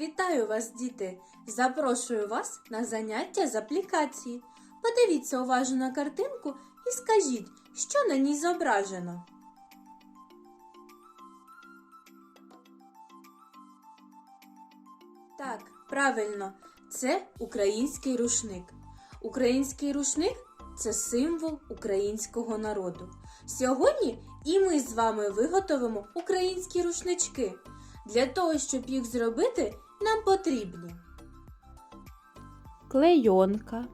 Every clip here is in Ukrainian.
Вітаю вас, діти! Запрошую вас на заняття з аплікації. Подивіться уважно на картинку і скажіть, що на ній зображено. Так, правильно, це український рушник. Український рушник це символ українського народу. Сьогодні і ми з вами виготовимо українські рушнички. Для того, щоб їх зробити, нам потрібні клейонка,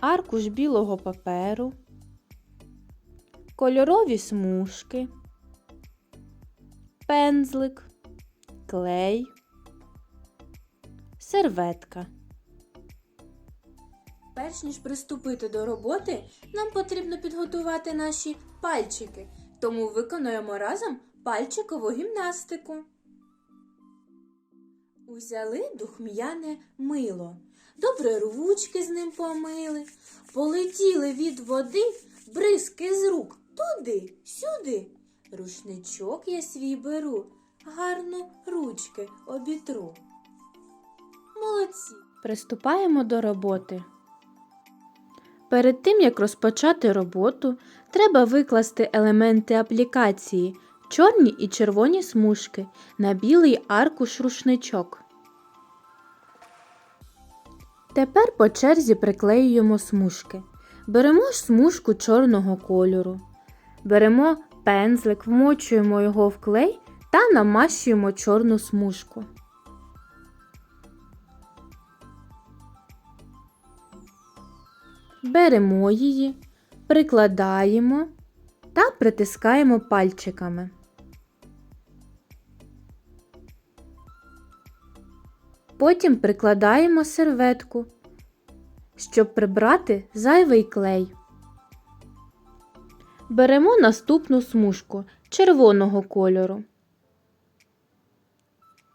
аркуш білого паперу, кольорові смужки, пензлик, клей, серветка. Перш ніж приступити до роботи, нам потрібно підготувати наші пальчики, тому виконуємо разом пальчикову гімнастику. Узяли духм'яне мило, добре ручки з ним помили, полетіли від води бризки з рук туди, сюди. Рушничок я свій беру, гарно ручки обітру. Молодці! Приступаємо до роботи. Перед тим, як розпочати роботу, треба викласти елементи аплікації, чорні і червоні смужки на білий аркуш рушничок. Тепер по черзі приклеюємо смужки. Беремо ж смужку чорного кольору. Беремо пензлик, вмочуємо його в клей та намащуємо чорну смужку. Беремо її, прикладаємо та притискаємо пальчиками. Потім прикладаємо серветку, щоб прибрати зайвий клей. Беремо наступну смужку червоного кольору.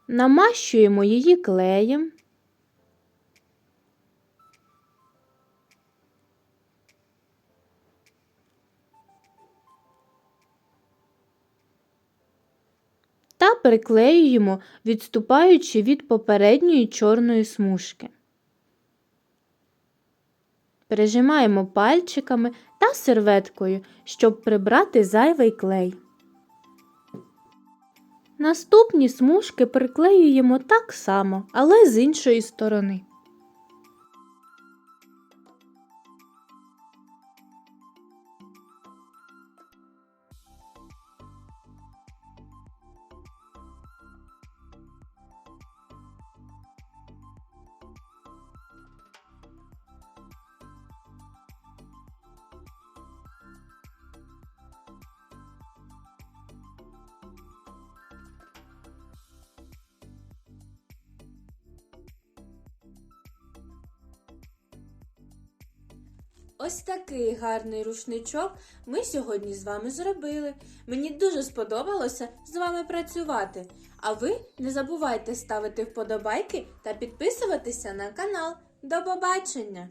Намащуємо її клеєм. Та приклеюємо, відступаючи від попередньої чорної смужки. Пережимаємо пальчиками та серветкою, щоб прибрати зайвий клей. Наступні смужки приклеюємо так само, але з іншої сторони. Ось такий гарний рушничок ми сьогодні з вами зробили. Мені дуже сподобалося з вами працювати. А ви не забувайте ставити вподобайки та підписуватися на канал. До побачення!